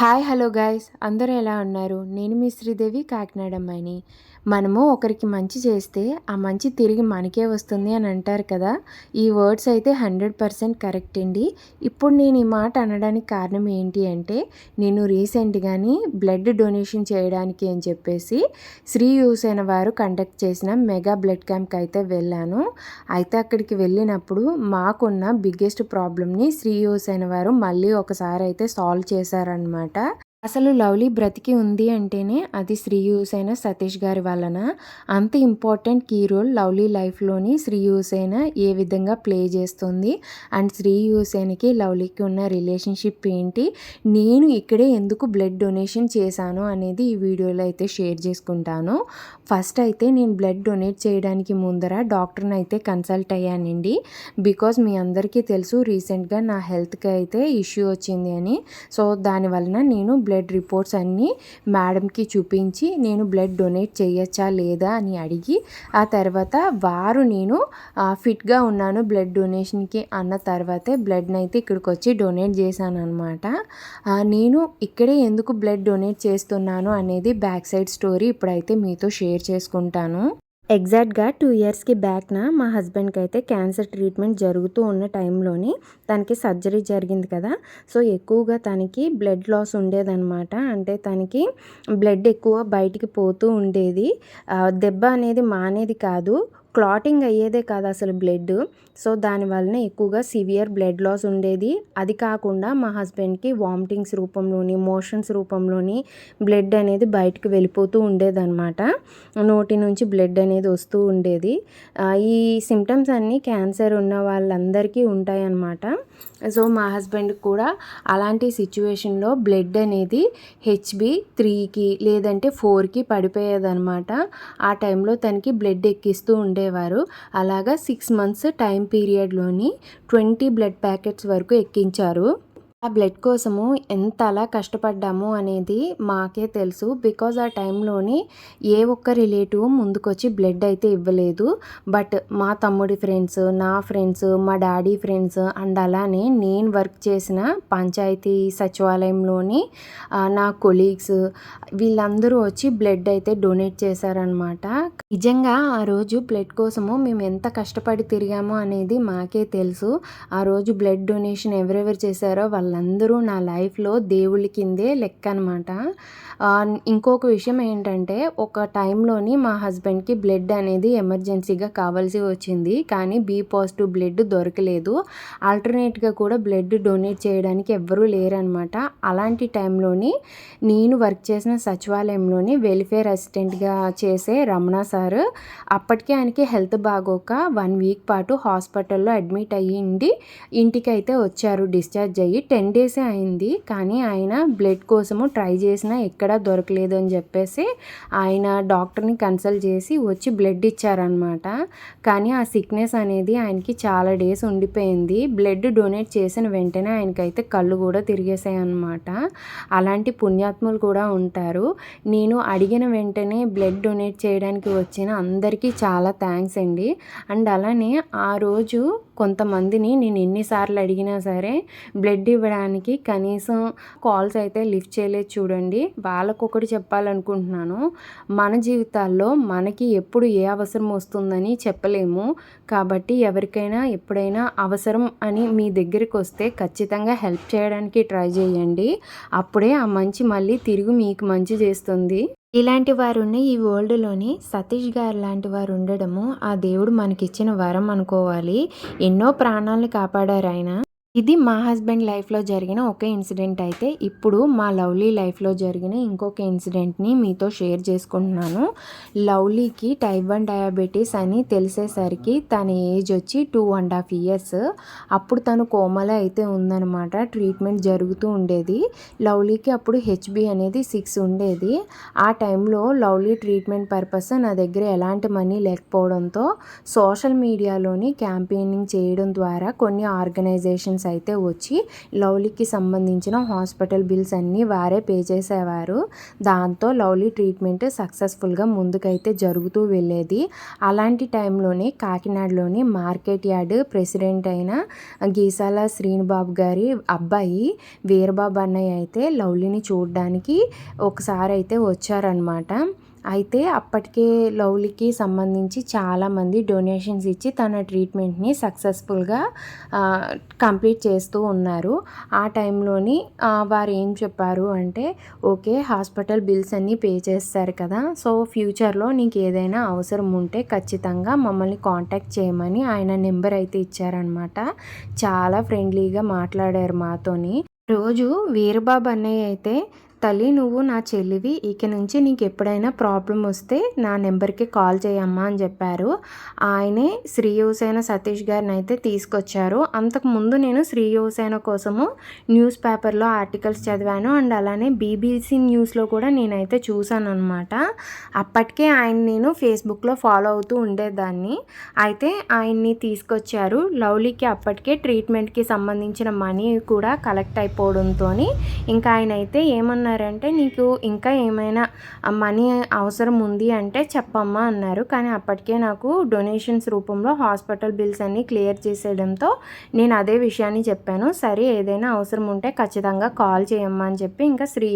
Hi hello guys అందరూ ఎలా ఉన్నారు? నేను మీ శ్రీదేవి కాకినాడ అమ్మాయిని మనము ఒకరికి మంచి చేస్తే ఆ మంచి తిరిగి మనకే వస్తుంది అని అంటారు కదా. ఈ వర్డ్స్ అయితే హండ్రెడ్ పర్సెంట్ కరెక్ట్ అండి. ఇప్పుడు నేను ఈ మాట అనడానికి కారణం ఏంటి అంటే నేను రీసెంట్గాని బ్లడ్ డొనేషన్ చేయడానికి అని చెప్పేసి శ్రీ యూసేన వారు కండక్ట్ చేసిన మెగా బ్లడ్ క్యాంప్కి అయితే వెళ్ళాను. అయితే అక్కడికి వెళ్ళినప్పుడు మాకున్న బిగ్గెస్ట్ ప్రాబ్లమ్ని శ్రీ యూసేన వారు మళ్ళీ ఒకసారి అయితే సాల్వ్ చేశారనమాట అనమాట అసలు లవ్లీ బ్రతికి ఉంది అంటేనే అది శ్రీయూసైన సతీష్ గారి వలన. అంత ఇంపార్టెంట్ కీ రోల్ లవ్లీ లైఫ్లోని శ్రీయూసైన ఏ విధంగా ప్లే చేస్తుంది. అండ్ శ్రీయూసైనకి లవ్లీకి ఉన్న రిలేషన్షిప్ ఏంటి? నేను ఇక్కడే ఎందుకు బ్లడ్ డొనేషన్ చేశాను అనేది ఈ వీడియోలో అయితే షేర్ చేసుకుంటాను. ఫస్ట్ అయితే నేను బ్లడ్ డొనేట్ చేయడానికి ముందర డాక్టర్ని అయితే కన్సల్ట్ అయ్యానండి. బికాజ్ మీ అందరికీ తెలుసు రీసెంట్గా నా హెల్త్కి అయితే ఇష్యూ వచ్చింది అని. సో దాని వలన నేను బ్లడ్ రిపోర్ట్స్ అన్నీ మేడంకి చూపించి నేను బ్లడ్ డొనేట్ చేయొచ్చా లేదా అని అడిగి ఆ తర్వాత వారు నేను ఫిట్గా ఉన్నాను బ్లడ్ డొనేషన్కి అన్న తర్వాతే బ్లడ్ని అయితే ఇక్కడికి వచ్చి డొనేట్ చేశాను అనమాట నేను ఇక్కడే ఎందుకు బ్లడ్ డొనేట్ చేస్తున్నాను అనేది బ్యాక్ సైడ్ స్టోరీ ఇప్పుడైతే మీతో షేర్ చేసుకుంటాను. ఎగ్జాక్ట్గా టూ ఇయర్స్కి బ్యాక్న? మా హస్బెండ్కి అయితే క్యాన్సర్ ట్రీట్మెంట్ జరుగుతూ ఉన్న టైంలోని తనకి సర్జరీ జరిగింది కదా. సో ఎక్కువగా తనకి బ్లడ్ లాస్ ఉండేదన్నమాట. అంటే తనకి బ్లడ్ ఎక్కువ బయటికి పోతూ ఉండేది. దెబ్బ అనేది మానేది కాదు. క్లాటింగ్ అయ్యేదే కాదు అసలు బ్లడ్. సో దానివలన ఎక్కువగా సివియర్ బ్లడ్ లాస్ ఉండేది. అది కాకుండా మా హస్బెండ్కి వామిటింగ్స్ రూపంలోని మోషన్స్ రూపంలోని బ్లడ్ అనేది బయటకు వెళ్ళిపోతూ ఉండేదన్నమాట. నోటి నుంచి బ్లడ్ అనేది వస్తూ ఉండేది. ఈ సిమ్టమ్స్ అన్నీ క్యాన్సర్ ఉన్న వాళ్ళందరికీ ఉంటాయన్నమాట. సో మా హస్బెండ్ కూడా అలాంటి సిచ్యువేషన్లో బ్లడ్ అనేది హెచ్బి త్రీకి లేదంటే ఫోర్కి పడిపోయేదన్నమాట. ఆ టైంలో తనకి బ్లడ్ ఎక్కిస్తూ ఉండేవారు. అలాగా సిక్స్ మంత్స్ టైం పీరియడ్లోని ట్వంటీ బ్లడ్ ప్యాకెట్స్ వరకు ఎక్కించారు. ఆ బ్లడ్ కోసము ఎంత అలా కష్టపడ్డాము అనేది మాకే తెలుసు. బికాజ్ ఆ టైంలోని ఏ ఒక్క రిలేటివ్ ముందుకొచ్చి బ్లడ్ అయితే ఇవ్వలేదు. బట్ మా తమ్ముడి ఫ్రెండ్స్ నా ఫ్రెండ్స్ మా డాడీ ఫ్రెండ్స్ అండ్ అలానే నేను వర్క్ చేసిన పంచాయతీ సచివాలయంలోని నా కొలీగ్స్ వీళ్ళందరూ వచ్చి బ్లడ్ అయితే డొనేట్ చేశారనమాట నిజంగా ఆ రోజు బ్లడ్ కోసము మేము ఎంత కష్టపడి తిరిగామో అనేది మాకే తెలుసు. ఆ రోజు బ్లడ్ డొనేషన్ ఎవరెవరు చేశారో వాళ్ళ వాళ్ళందరూ నా లైఫ్లో దేవుళ్ళ కిందే లెక్క అనమాట ఇంకొక విషయం ఏంటంటే ఒక టైంలోని మా హస్బెండ్కి బ్లడ్ అనేది ఎమర్జెన్సీగా కావాల్సి వచ్చింది. కానీ బి పాజిటివ్ బ్లడ్ దొరకలేదు. ఆల్టర్నేట్గా కూడా బ్లడ్ డొనేట్ చేయడానికి ఎవ్వరూ లేరనమాట అలాంటి టైంలోని నేను వర్క్ చేసిన సచివాలయంలోని వెల్ఫేర్ అసిస్టెంట్గా చేసే రమణ సార్ అప్పటికే ఆయనకి హెల్త్ బాగోక వన్ వీక్ పాటు హాస్పిటల్లో అడ్మిట్ అయ్యింది ఇంటికి అయితే వచ్చారు డిశ్చార్జ్ అయ్యి టెన్ టెన్ డేసే అయింది. కానీ ఆయన బ్లడ్ కోసము ట్రై చేసినా ఎక్కడా దొరకలేదు అని చెప్పేసి ఆయన డాక్టర్ని కన్సల్ట్ చేసి వచ్చి బ్లడ్ ఇచ్చారనమాట కానీ ఆ సిక్నెస్ అనేది ఆయనకి చాలా డేస్ ఉండిపోయింది. బ్లడ్ డొనేట్ చేసిన వెంటనే ఆయనకైతే కళ్ళు కూడా తిరిగేసాయి అనమాట అలాంటి పుణ్యాత్ములు కూడా ఉంటారు. నేను అడిగిన వెంటనే బ్లడ్ డొనేట్ చేయడానికి వచ్చిన అందరికీ చాలా థ్యాంక్స్ అండి. అండ్ అలానే ఆ రోజు కొంతమందిని నేను ఎన్నిసార్లు అడిగినా సరే బ్లడ్ ఇవ్వడానికి కనీసం కాల్స్ అయితే లిఫ్ట్ చేయలేదు చూడండి. వాళ్ళకు ఒకటి చెప్పాలనుకుంటున్నాను. మన జీవితాల్లో మనకి ఎప్పుడు ఏ అవసరం వస్తుందని చెప్పలేము. కాబట్టి ఎవరికైనా ఎప్పుడైనా అవసరం అని మీ దగ్గరికి వస్తే ఖచ్చితంగా హెల్ప్ చేయడానికి ట్రై చేయండి. అప్పుడే ఆ మంచి మళ్ళీ తిరిగి మీకు మంచి చేస్తుంది. ఇలాంటి వారుని ఈ వరల్డ్లోని సతీష్ గారు లాంటి వారు ఉండడము ఆ దేవుడు మనకిచ్చిన వరం అనుకోవాలి. ఎన్నో ప్రాణాలను కాపాడారు ఆయన. ఇది మా హస్బెండ్ లైఫ్లో జరిగిన ఒక ఇన్సిడెంట్ అయితే. ఇప్పుడు మా లవ్లీ లైఫ్లో జరిగిన ఇంకొక ఇన్సిడెంట్ని మీతో షేర్ చేసుకుంటున్నాను. లవ్లీకి టైప్ వన్ డయాబెటీస్ అని తెలిసేసరికి తన ఏజ్ వచ్చి టూ అండ్ హాఫ్ ఇయర్స్. అప్పుడు తను కోమల అయితే ఉందనమాట ట్రీట్మెంట్ జరుగుతూ ఉండేది. లవ్లీకి అప్పుడు హెచ్బి అనేది సిక్స్ ఉండేది. ఆ టైంలో లవ్లీ ట్రీట్మెంట్ పర్పస్ నా దగ్గర ఎలాంటి మనీ లేకపోవడంతో సోషల్ మీడియాలోని క్యాంపెయినింగ్ చేయడం ద్వారా కొన్ని ఆర్గనైజేషన్స్ డొనేషన్స్ అయితే వచ్చి లవ్లీకి సంబంధించిన హాస్పిటల్ బిల్స్ అన్నీ వారే పే చేసేవారు. దాంతో లవ్లీ ట్రీట్మెంట్ సక్సెస్ఫుల్గా ముందుకైతే జరుగుతూ వెళ్ళేది. అలాంటి టైంలోనే కాకినాడలోని మార్కెట్ యార్డ్ ప్రెసిడెంట్ అయిన గీసాల శ్రీనుబాబు గారి అబ్బాయి వీరబాబు అన్నయ్య అయితే లవ్లీని చూడడానికి ఒకసారి అయితే వచ్చారనమాట అయితే అప్పటికే లవ్లీకి సంబంధించి చాలామంది డొనేషన్స్ ఇచ్చి తన ట్రీట్మెంట్ని సక్సెస్ఫుల్గా కంప్లీట్ చేస్తూ ఉన్నారు. ఆ టైంలోని వారు ఏం చెప్పారు అంటే ఓకే హాస్పిటల్ బిల్స్ అన్నీ పే చేస్తారు కదా సో ఫ్యూచర్లో నీకు ఏదైనా అవసరం ఉంటే ఖచ్చితంగా మమ్మల్ని కాంటాక్ట్ చేయమని ఆయన నెంబర్ అయితే ఇచ్చారనమాట చాలా ఫ్రెండ్లీగా మాట్లాడారు మాతోని. రోజు వీరబాబు అన్నయ్య అయితే తల్లి నువ్వు నా చెల్లివి. ఇక నుంచి నీకు ఎప్పుడైనా ప్రాబ్లం వస్తే నా నెంబర్కి కాల్ చేయమ్మా అని చెప్పారు. ఆయనే శ్రీ యువసేన సతీష్ గారిని అయితే తీసుకొచ్చారు అంతకుముందు నేను శ్రీ యువసేన కోసము న్యూస్ పేపర్లో ఆర్టికల్స్ చదివాను. అండ్ అలానే బీబీసీ న్యూస్లో కూడా నేనైతే చూశాను అనమాట అప్పటికే ఆయన నేను ఫేస్బుక్లో ఫాలో అవుతూ ఉండేదాన్ని. అయితే ఆయన్ని తీసుకొచ్చారు. లవ్లీకి అప్పటికే ట్రీట్మెంట్కి సంబంధించిన మనీ కూడా కలెక్ట్ అయిపోవడంతో ఇంకా ఆయన అయితే ఏమన్నారు ఏమన్నారంటే నీకు ఇంకా ఏమైనా మనీ అవసరం ఉంది అంటే చెప్పమ్మా అన్నారు. కానీ అప్పటికే నాకు డొనేషన్స్ రూపంలో హాస్పిటల్ బిల్స్ అన్నీ క్లియర్ చేసేయడంతో నేను అదే విషయాన్ని చెప్పాను. సరే ఏదైనా అవసరం ఉంటే ఖచ్చితంగా కాల్ చేయమ్మా అని చెప్పి ఇంకా శ్రీ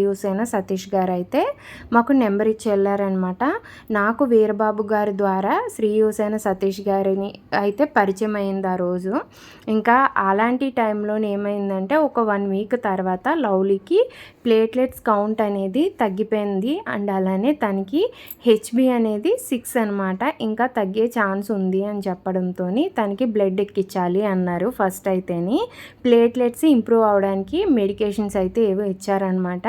సతీష్ గారు అయితే మాకు నెంబర్ ఇచ్చి వెళ్ళారనమాట నాకు వీరబాబు గారి ద్వారా శ్రీ సతీష్ గారిని అయితే పరిచయం అయింది ఆ రోజు. ఇంకా అలాంటి టైంలో ఏమైందంటే ఒక వన్ వీక్ తర్వాత లవ్లీకి ప్లేట్లెట్స్ కౌంట్ అనేది తగ్గిపోయింది అండ్ అలానే తనకి హెచ్బి అనేది సిక్స్ అనమాట ఇంకా తగ్గే ఛాన్స్ ఉంది అని చెప్పడంతో తనకి బ్లడ్ ఎక్కించాలి అన్నారు ఫస్ట్ అయితేని. ప్లేట్లెట్స్ ఇంప్రూవ్ అవడానికి మెడికేషన్స్ అయితే ఏవో ఇచ్చారనమాట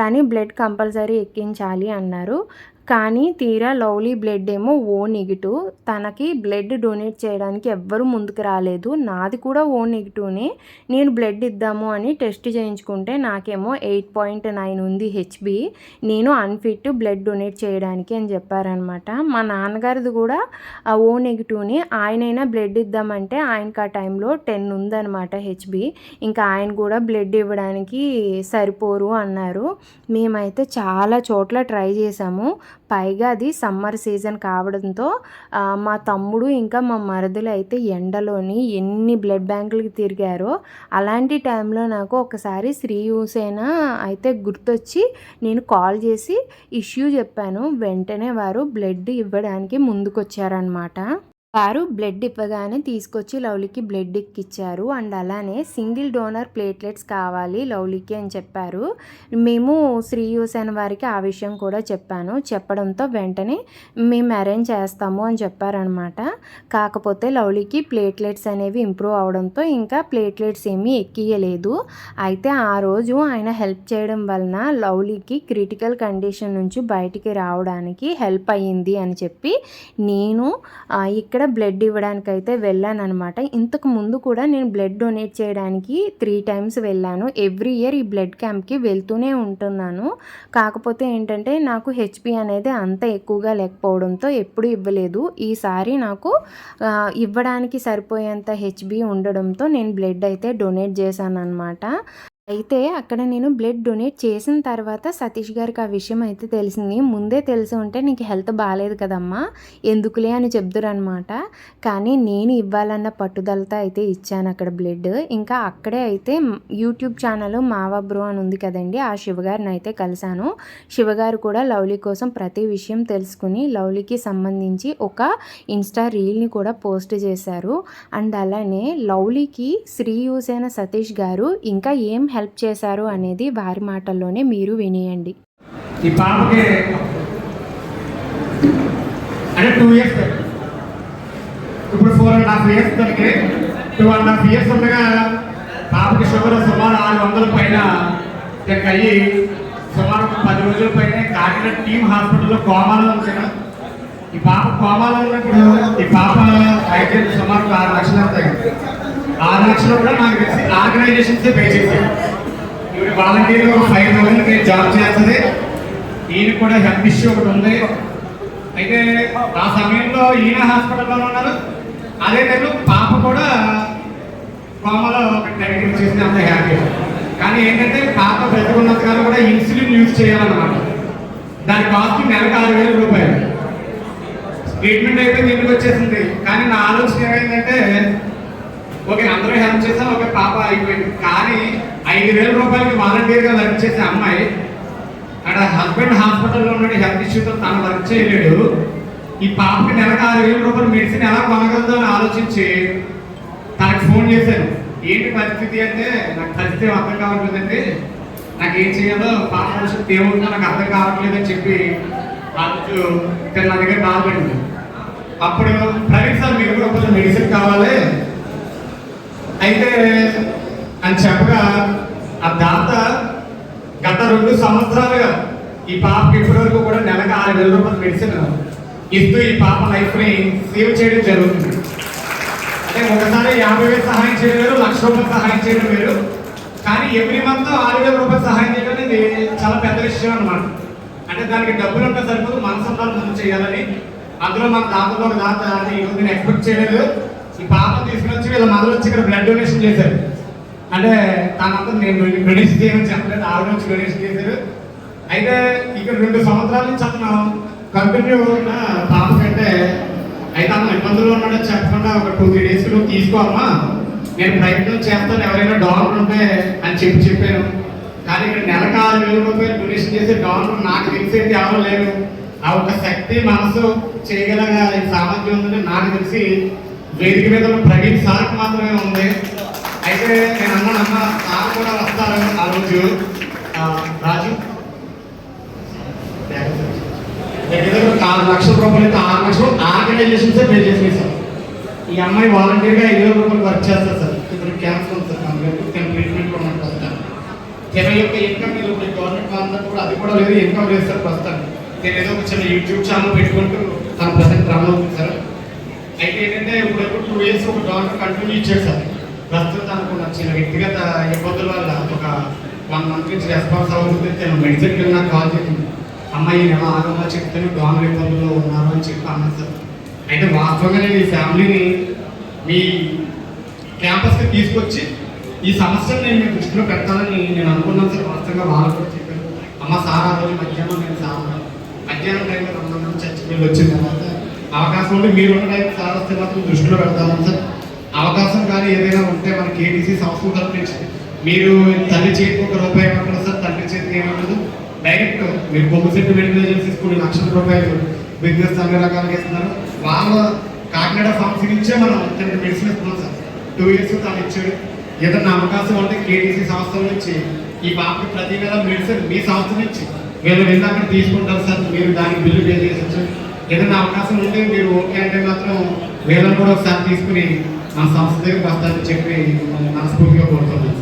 కానీ బ్లడ్ కంపల్సరీ ఎక్కించాలి అన్నారు. కానీ తీరా లవ్లీ బ్లడ్ ఏమో ఓ నెగిటివ్. తనకి బ్లడ్ డొనేట్ చేయడానికి ఎవ్వరూ ముందుకు రాలేదు. నాది కూడా ఓ నెగిటివ్నే. నేను బ్లడ్ ఇద్దాము అని టెస్ట్ చేయించుకుంటే నాకేమో ఎయిట్ పాయింట్ నైన్ ఉంది హెచ్బి. నేను అన్ఫిట్ బ్లడ్ డొనేట్ చేయడానికి అని చెప్పారనమాట. మా నాన్నగారిది కూడా ఓ నెగిటివ్ని. ఆయనైనా బ్లడ్ ఇద్దామంటే ఆయనకి ఆ టైంలో టెన్ ఉందన్నమాట హెచ్బి. ఇంకా ఆయన కూడా బ్లడ్ ఇవ్వడానికి సరిపోరు అన్నారు. మేమైతే చాలా చోట్ల ట్రై చేసాము. పైగా అది సమ్మర్ సీజన్ కావడంతో మా తమ్ముడు ఇంకా మా మరదలు అయితే ఎండలోని ఎన్ని బ్లడ్ బ్యాంకులకి తిరిగారో అలాంటి టైంలో నాకు ఒకసారి శ్రీ యూసేన అయితే గుర్తొచ్చి నేను కాల్ చేసి ఇష్యూ చెప్పాను. వెంటనే వారు బ్లడ్ ఇవ్వడానికి ముందుకొచ్చారనమాట వారు బ్లడ్ ఇవ్వగానే తీసుకొచ్చి లవ్లీకి బ్లడ్ ఇచ్చారు అండ్ అలానే సింగిల్ డోనర్ ప్లేట్లెట్స్ కావాలి లవ్లీకి అని చెప్పారు. మేము శ్రీ వారికి ఆ విషయం కూడా చెప్పాను. చెప్పడంతో వెంటనే మేము అరేంజ్ చేస్తాము అని చెప్పారనమాట కాకపోతే లవ్లీకి ప్లేట్లెట్స్ అనేవి ఇంప్రూవ్ అవడంతో ఇంకా ప్లేట్లెట్స్ ఏమీ ఎక్కియలేదు అయితే ఆ రోజు ఆయన హెల్ప్ చేయడం వలన లవ్లీకి క్రిటికల్ కండిషన్ నుంచి బయటికి రావడానికి హెల్ప్ అయ్యింది అని చెప్పి నేను ఇక్కడ బ్లడ్ ఇవ్వడానికి అయితే వెళ్ళాను అనమాట ఇంతకు ముందు కూడా నేను బ్లడ్ డొనేట్ చేయడానికి త్రీ టైమ్స్ వెళ్ళాను. ఎవ్రీ ఇయర్ ఈ బ్లడ్ క్యాంప్కి వెళ్తూనే ఉంటున్నాను. కాకపోతే ఏంటంటే నాకు హెచ్పి అనేది అంత ఎక్కువగా లేకపోవడంతో ఎప్పుడు ఇవ్వలేదు. ఈసారి నాకు ఇవ్వడానికి సరిపోయేంత హెచ్బి ఉండడంతో నేను బ్లడ్ అయితే డొనేట్ చేశాను అనమాట అయితే అక్కడ నేను బ్లడ్ డొనేట్ చేసిన తర్వాత సతీష్ గారికి ఆ విషయం అయితే తెలిసింది. ముందే తెలిసి ఉంటే నీకు హెల్త్ బాగాలేదు కదమ్మా ఎందుకులే అని చెప్తురనమాట కానీ నేను ఇవ్వాలన్న పట్టుదలతో అయితే ఇచ్చాను అక్కడ బ్లడ్. ఇంకా అక్కడే అయితే యూట్యూబ్ ఛానల్ మావా బ్రో అని ఉంది కదండి ఆ శివగారిని అయితే కలిశాను. శివగారు కూడా లవ్లీ కోసం ప్రతి విషయం తెలుసుకుని లవ్లీకి సంబంధించి ఒక ఇన్స్టా రీల్ని కూడా పోస్ట్ చేశారు. అండ్ అలానే లవ్లీకి శ్రీ యూసేన సతీష్ గారు ఇంకా ఏం హెల్ప్ చేశారు అనేది వారి మాటల్లోనే మీరు వినియండి. ఈ పాపకి అంటే టూ ఇయర్స్ ఇప్పుడు ఫోర్ అండ్ హాఫ్ ఇయర్స్ తనకి టూ అండ్ హాఫ్ ఇయర్స్ ఉండగా పాపకి షుగర్ సుమారు ఆరు వందల పైన ఇంకా అయ్యి సుమారు పది రోజుల పైన కాకినాడ టీమ్ హాస్పిటల్లో కోమాలో ఉంచిన ఈ పాప కోమాలో ఉన్నప్పుడు ఈ పాప అయితే సుమారు ఆరు లక్షలు అవుతాయి. ఆరు లక్షలు కూడా నాకు తెలిసి ఆర్గనైజేషన్స్ పే చేశారు. ఇవి వాలంటీర్ ఫైవ్ థౌసండ్కి జాబ్ చేస్తుంది. ఈయన కూడా హెల్త్ ఇష్యూ ఒకటి ఉంది. అయితే ఆ సమయంలో ఈయన హాస్పిటల్లో ఉన్నారు. అదే టైంలో పాప కూడా కోమలో ఒక టెలిగ్రామ్ అంత హ్యాపీ కానీ ఏంటంటే పాప బ్రతుకున్నంత కాలం కూడా ఇన్సులిన్ యూజ్ చేయాలన్నమాట. దాని కాస్ట్ నెలకు ఆరు వేల రూపాయలు. ట్రీట్మెంట్ అయితే ఇంటికి వచ్చేసింది? కానీ నా ఆలోచన ఏమైందంటే ఓకే అందరూ హెల్ప్ చేసాం ఒక పాప అయిపోయింది. కానీ ఐదు వేల రూపాయలకి వాలంటీర్గా వర్క్ చేసే అమ్మాయి అక్కడ హస్బెండ్ హాస్పిటల్లో ఉన్నాడు హెల్త్ ఇష్యూతో తను వర్క్ చేయలేడు. ఈ పాపకి నెలకు ఆరు వేల రూపాయలు మెడిసిన్ ఎలా కొనగలదో అని ఆలోచించి తనకు ఫోన్ చేశాను. ఏంటి పరిస్థితి అంటే నాకు పరిస్థితి అర్థం కావట్లేదండి. నాకు ఏం చేయాలో పాప పరిస్థితి ఏముందో నాకు అర్థం కావట్లేదు అని చెప్పి ఆ రోజు నా దగ్గర బాధపడింది. అప్పుడు ప్రవీణ్ సార్ మీరు కూడా కొంచెం మెడిసిన్ కావాలి. అయితే అని చెప్పగా ఆ దాత గత రెండు సంవత్సరాలుగా ఈ పాపకి ఇప్పటి వరకు కూడా నెలకు ఆరు వేల రూపాయలు మెడిసిన్ ఇస్తూ ఈ పాప లైఫ్ని సేవ్ చేయడం జరుగుతుంది. అంటే ఒకసారి యాభై వేలు సహాయం చేయడం వేరు లక్ష రూపాయలు సహాయం చేయడం వేరు. కానీ ఎవ్రీ మంత్ ఆరు వేల రూపాయలు సహాయం చేయడం ఇది చాలా పెద్ద విషయం అనమాట అంటే దానికి డబ్బులు ఉంటే సరిపోదు మనసు ముందు చేయాలని. అందులో మన దాతలో దాత అది ఈరోజు నేను ఎక్స్పెక్ట్ చేయలేదు. పాప తీసుకుని వీళ్ళ మదర్ వచ్చి ఇక్కడ బ్లడ్ డొనేషన్ చేశారు. అంటే తనంతా నేను డొనేషన్ చేయమని చెప్పలేదు ఆవిడ వచ్చి డొనేషన్ చేశారు. అయితే ఇక్కడ రెండు సంవత్సరాల నుంచి అతను కంటిన్యూ పాప కంటే అయితే అతను ఇబ్బందులు ఉన్నాడని చెప్పకుండా ఒక టూ త్రీ డేస్లో తీసుకోమ్మా నేను ప్రయత్నం చేస్తాను ఎవరైనా డాలర్ ఉంటే అని చెప్పి చెప్పాను కానీ ఇక్కడ నెలకు ఆరు వేల రూపాయలు డొనేషన్ చేసే డాలర్ నాకు తెలిసేది ఎవరు లేరు. ఆ ఒక శక్తి మనసు చేయగల సామర్థ్యం ఉందని నాకు తెలిసి వేదిక మీద ఉన్న ప్రవీణ్ సార్ మాత్రమే ఉంది. అయితే నేను అన్నాను అన్న సార్ కూడా వస్తారు ఆ రోజు. రాజు. దగ్గర ఆరు లక్షల రూపాయలు అయితే ఆరు లక్షలు ఆర్గనైజేషన్స్ పే సార్ ఈ అమ్మాయి వాలంటీర్గా ఐదు వేల రూపాయలు వర్క్ చేస్తారు సార్. ఇద్దరు క్యాన్సర్ ఉంది సార్ కంప్లీట్ ట్రీట్మెంట్ ట్రీట్మెంట్ ఉన్నట్టు వస్తాను తన యొక్క ఇన్కమ్ మీద ఇప్పుడు గవర్నమెంట్ వాళ్ళందరూ కూడా అది కూడా లేదు ఇన్కమ్ లేదు సార్ ప్రస్తుతం నేను ఏదో ఒక చిన్న యూట్యూబ్ ఛానల్ పెట్టుకుంటూ తన ప్రజెంట్ రన్ అవుతుంది సార్. అయితే ఏంటంటే ఇప్పుడు ఎప్పుడు టూ ఇయర్స్ ఒక డాక్టర్ కంటిన్యూ ఇచ్చాడు సార్. ప్రస్తుతం తనకు నచ్చిన వ్యక్తిగత ఇబ్బందుల వల్ల ఒక వన్ మంత్ నుంచి రెస్పాన్స్ అవుతుంది. నేను మెడిసిన్కి వెళ్ళి నాకు కాల్ చేసింది అమ్మాయి నేను ఆగమా? చెప్తాను డాక్టర్ ఇబ్బందుల్లో ఉన్నారు అని చెప్పి అన్నాను సార్. అయితే వాస్తవంగా నేను ఈ ఫ్యామిలీని మీ క్యాంపస్కి తీసుకొచ్చి ఈ సమస్యను నేను మీ దృష్టిలో పెట్టాలని నేను అనుకున్నాను సార్. వాస్తవంగా వాళ్ళు కూడా చెప్పారు. అమ్మ సార్ ఆ రోజు మధ్యాహ్నం నేను సార్ మధ్యాహ్నం టైంలో రెండు నుంచి వెళ్ళి వచ్చిన తర్వాత అవకాశం ఉంటే మీరు ఉన్న టైం సార్ వస్తే మాత్రం దృష్టిలో పెడతామని సార్. అవకాశం కానీ ఏదైనా ఉంటే మన కేటీసీ సంస్థ తరపు నుంచి మీరు తల్లి చేతికి ఒక రూపాయి ఇవ్వకుండా సార్ తండ్రి చేతికి ఏమంటుంది డైరెక్ట్ మీరు బొమ్మ సెట్ తీసుకుని చేసి కొన్ని లక్షల రూపాయలు బిజినెస్ అన్ని రకాలుగా ఇస్తున్నారు. వాళ్ళ కాకినాడ ఫార్మసీ నుంచే మనం తండ్రి మెడిసిన్ ఇస్తున్నాం సార్. టూ ఇయర్స్ తను ఇచ్చాడు. ఏదన్నా అవకాశం ఉంటే కేటీసీ సంస్థల నుంచి ఈ పాపకి ప్రతి నెల మెడిసిన్ మీ సంస్థ నుంచి. వీళ్ళు వెళ్ళి అక్కడ తీసుకుంటారు సార్. మీరు దానికి బిల్లు పే చేసొచ్చు ఏదైనా అవకాశం ఉంటే మీరు ఓకే అంటే మాత్రం వీళ్ళని కూడా ఒకసారి తీసుకుని మన సంస్థ దగ్గరికి వస్తారని చెప్పి మనస్ఫూర్తిగా కోరుతున్నాను.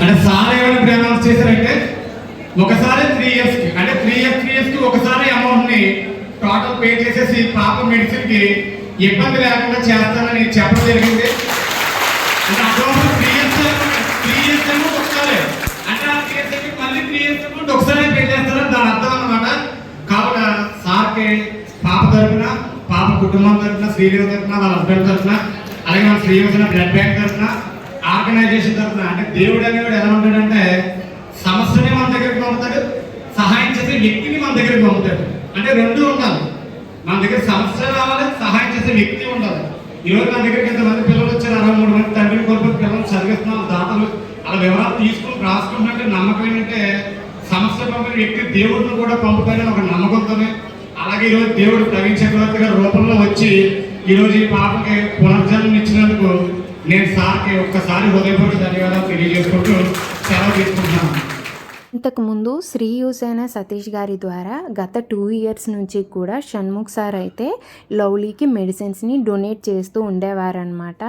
అంటే సార్ ఏమైనా అనౌన్స్ చేశారంటే ఒకసారి త్రీ ఇయర్స్కి అంటే త్రీ ఇయర్స్ త్రీ ఇయర్స్కి ఒకసారి అమౌంట్ని టోటల్ పే చేసేసి పాప మెడిసిన్కి ఇబ్బంది లేకుండా చేస్తానని చెప్పడం జరిగింది. అంటే అటువంటి త్రీ ఇయర్స్ త్రీ ఇయర్స్ ఏమో ఒకసారి. అంటే ఆ త్రీ ఇయర్స్ మళ్ళీ త్రీ ఇయర్స్ అమౌంట్ ఒకసారి పే చేస్తారని దాని అర్థం అన్నమాట. కావున సార్కి పాప తరఫున పాప కుటుంబం తరఫున శ్రీదేవి తరఫున వాళ్ళ హస్బెండ్ తరఫున అలాగే మన శ్రీయోజన బ్లడ్ బ్యాంక్ తరఫున ఆర్గనైజేషన్ తరఫున అంటే దేవుడు అనేవాడు ఎలా ఉంటాడంటే సమస్యని మన దగ్గరికి పంపుతాడు సహాయం చేసే వ్యక్తిని మన దగ్గరికి పంపుతాడు. అంటే రెండు ఉండాలి. మన దగ్గర సంస్థలు రావాలి సహాయం చేసే వ్యక్తి ఉండాలి. ఈరోజు నా దగ్గరికి ఎంతమంది పిల్లలు వచ్చారు? అరవై మూడు మంది తండ్రిని కోల్పోయి పిల్లలు చదివిస్తున్నాను దాతలు. అలా వివరాలు తీసుకుని రాసుకుంటున్నట్టే నమ్మకం ఏంటంటే సంస్థ పంపిన వ్యక్తి దేవుడిని కూడా పంపుతారని ఒక నమ్మకంతోనే. అలాగే ఈరోజు దేవుడు ప్రవీణ్ చక్రవర్తి గారి రూపంలో వచ్చి ఈరోజు ఈ పాపకి పునర్జన్మ ఇచ్చినందుకు నేను సార్కి ఒక్కసారి హృదయపూర్వక ధన్యవాదాలు తెలియజేసుకుంటూ సెలవు తీసుకుంటున్నాను. ఇంతకుముందు శ్రీ యూసేన సతీష్ గారి ద్వారా గత టూ ఇయర్స్ నుంచి కూడా షణ్ముఖ్ సార్ అయితే లవ్లీకి మెడిసిన్స్ని డొనేట్ చేస్తూ ఉండేవారనమాట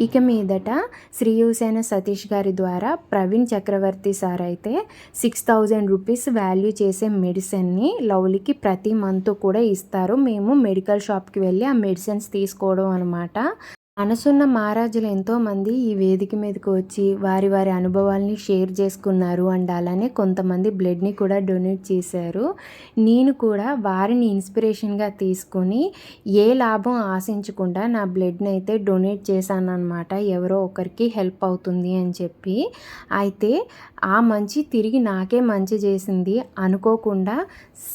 ఇక మీదట శ్రీ యూసేన సతీష్ గారి ద్వారా ప్రవీణ్ చక్రవర్తి సార్ అయితే సిక్స్ థౌజండ్ రూపీస్ వాల్యూ చేసే మెడిసిన్ని లవ్లీకి ప్రతి మంత్ కూడా ఇస్తారు. మేము మెడికల్ షాప్కి వెళ్ళి ఆ మెడిసిన్స్ తీసుకోవడం అనమాట మనసున్న మహారాజులు ఎంతోమంది ఈ వేదిక మీదకి వచ్చి వారి వారి అనుభవాల్ని షేర్ చేసుకున్నారు అండ్ అలానే కొంతమంది బ్లడ్ని కూడా డొనేట్ చేశారు. నేను కూడా వారిని ఇన్స్పిరేషన్గా తీసుకొని ఏ లాభం ఆశించకుండా నా బ్లడ్ని అయితే డొనేట్ చేశాను అనమాట ఎవరో ఒకరికి హెల్ప్ అవుతుంది అని చెప్పి. అయితే ఆ మంచి తిరిగి నాకే మంచి చేసింది అనుకోకుండా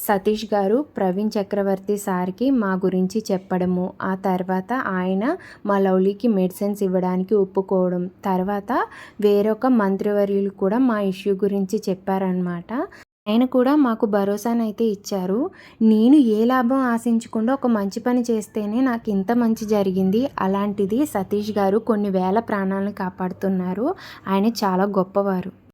సతీష్ గారు ప్రవీణ్ చక్రవర్తి సార్కి మా గురించి చెప్పడము ఆ తర్వాత ఆయన మా లవ్లీకి మెడిసిన్స్ ఇవ్వడానికి ఒప్పుకోవడం. తర్వాత వేరొక మంత్రివర్యులు కూడా మా ఇష్యూ గురించి చెప్పారనమాట ఆయన కూడా మాకు భరోసానైతే ఇచ్చారు. నేను ఏ లాభం ఆశించకుండా ఒక మంచి పని చేస్తేనే నాకు ఇంత మంచి జరిగింది. అలాంటిది సతీష్ గారు కొన్ని వేల ప్రాణాలను కాపాడుతున్నారు. ఆయన చాలా గొప్పవారు.